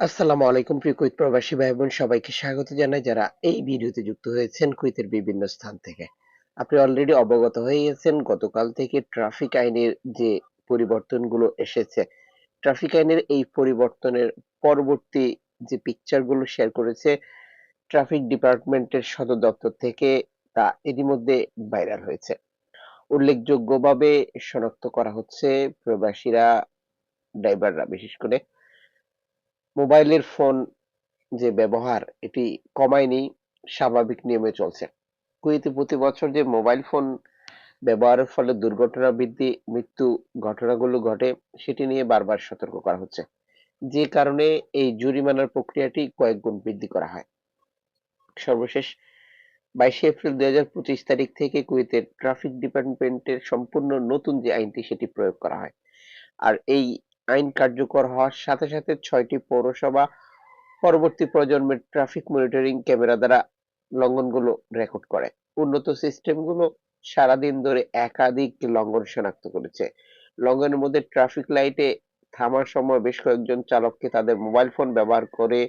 আসসালামু আলাইকুম প্রিয় কুইত প্রবাসী ভাই বোন সবাইকে স্বাগত জানাই যারা এই ভিডিওতে যুক্ত হয়েছেন কুইতের বিভিন্ন স্থান থেকে। আপনি অলরেডি অবগত হয়ে গেছেন, গতকাল থেকে ট্রাফিক আইনের যে পরিবর্তনগুলো এসেছে, ট্রাফিক আইনের এই পরিবর্তনের পরবর্তী যে পিকচারগুলো শেয়ার করেছে ট্রাফিক ডিপার্টমেন্টের সদর দপ্তর থেকে, তা এরই মধ্যে ভাইরাল হয়েছে। উল্লেখযোগ্যভাবে শনাক্ত করা হচ্ছে প্রবাসীরা ড্রাইভাররা বিশেষ করে মোবাইলের ফোন যে ব্যবহার, এটি কমায়নি, স্বাভাবিক নিয়মে চলছে। কুয়েতে প্রতি বছর যে মোবাইল ফোন ব্যবহারের ফলে দুর্ঘটনা বৃদ্ধি, মৃত্যু ঘটনাগুলো ঘটে, সেটি নিয়ে বারবার সতর্ক করা হচ্ছে। যে কারণে এই জরিমানার প্রক্রিয়াটি কয়েক গুণ বৃদ্ধি করা হয়। সর্বশেষ বাইশে এপ্রিল দুই হাজার পঁচিশ তারিখ থেকে কুয়েতের ট্রাফিক ডিপার্টমেন্টের সম্পূর্ণ নতুন যে আইনটি, সেটি প্রয়োগ করা হয়। আর এই আইন কার্যকর হওয়ার সাথে সাথে ছয়টি পৌরসভা পরবর্তী প্রজন্মের ট্রাফিক মনিটরিং ক্যামেরা দ্বারা লঙ্ঘনগুলো রেকর্ড করে। উন্নত সিস্টেমগুলো সারাদিন ধরে একাধিক লঙ্ঘন শনাক্ত করেছে। লঙ্ঘনের মধ্যে ট্রাফিক লাইটে থামার সময় বেশ কয়েকজন চালককে তাদের মোবাইল ফোন ব্যবহার করে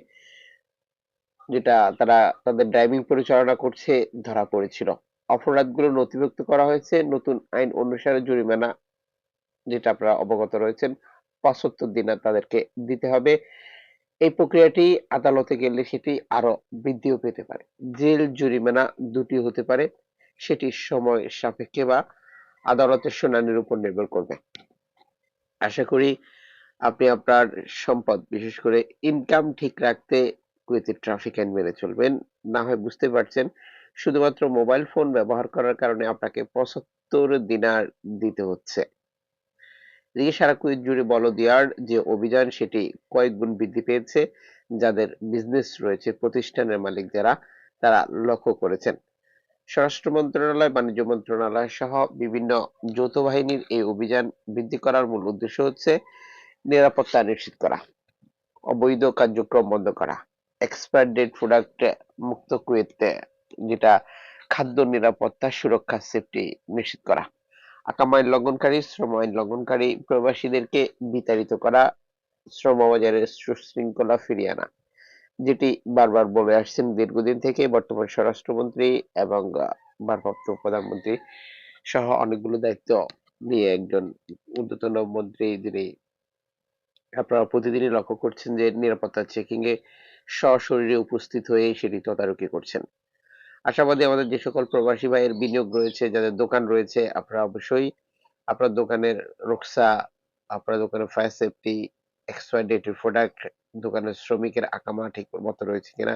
যেটা তারা তাদের ড্রাইভিং পরিচালনা করছে ধরা পড়েছিল। অপরাধগুলো নথিভুক্ত করা হয়েছে। নতুন আইন অনুসারে জরিমানা যেটা আপনারা অবগত রয়েছেন। পঁচাত্তর দিন তাদেরকে দিতে হবে। এই প্রক্রিয়াটি আদালতে গেলে সেটি আরও বৃদ্ধিও পেতে পারে। জেল, জরিমানা দুটি হতে পারে। সেটি সময় সাপেক্ষে বা আদালতের শুনানির উপর নির্ভর করবে। আশা করি আপনি আপনার সম্পদ, বিশেষ করে ইনকাম ঠিক রাখতে কুয়েতে ট্রাফিক আইন মেনে চলবেন। না হয় বুঝতে পারছেন, শুধুমাত্র মোবাইল ফোন ব্যবহার করার কারণে আপনাকে পঁচাত্তর দিনার দিতে হচ্ছে। এদিকে সারা কুয়েত জুড়ে বলদিয়ার যে অভিযান সেটি কয়েক গুণ বৃদ্ধি পেয়েছে, যাদের বিজনেস রয়েছে, প্রতিষ্ঠানের মালিক যারা, তারা লক্ষ্য করেছেন। স্বরাষ্ট্র মন্ত্রণালয়, বাণিজ্য মন্ত্রণালয় সহ বিভিন্ন যৌথ বাহিনীর এই অভিযান বৃদ্ধি করার মূল উদ্দেশ্য হচ্ছে নিরাপত্তা নিশ্চিত করা, অবৈধ কার্যক্রম বন্ধ করা এক্সপায়ার ডেট প্রোডাক্ট মুক্ত কুয়েতে যেটা খাদ্য নিরাপত্তা সুরক্ষা সেফটি নিশ্চিত করা। আকাম আইন লঙ্ঘনকারী শ্রম আইন লঙ্ঘনকারী প্রবাসীদেরকে বিতাড়িত করা শ্রম বাজারের সুশৃঙ্খলা ফিরিয়ে আনা, যেটি বারবার বলে আসছেন দীর্ঘদিন থেকে বর্তমান স্বরাষ্ট্রমন্ত্রী এবং ভারপ্রাপ্ত প্রধানমন্ত্রী সহ অনেকগুলো দায়িত্ব নিয়ে একজন ঊর্ধ্বতন মন্ত্রী যিনি আপনারা প্রতিদিনই লক্ষ্য করছেন যে নিরাপত্তা চেকিং এ সশরীরে উপস্থিত হয়ে সেটি তদারকি করছেন। আশাবাদী আমাদের যে সকল প্রবাসী ভাইয়ের বিনিয়োগ রয়েছে, যাদের দোকান রয়েছে, আপনারা অবশ্যই আপনার দোকানের রুকসা, আপনার দোকানের ফায়ার সেফটি এক্সপায়ার ডেটের প্রোডাক্ট দোকানের শ্রমিকের আকামা ঠিক মতো রয়েছে কিনা,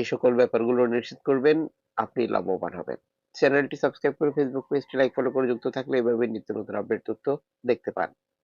এই সকল ব্যাপারগুলো নিশ্চিত করবেন, আপনি লাভবান হবেন। চ্যানেলটি সাবস্ক্রাইব করে ফেসবুক পেজটি লাইক ফলো করে যুক্ত থাকলে এভাবে নিত্য নতুন আপডেট তথ্য দেখতে পান।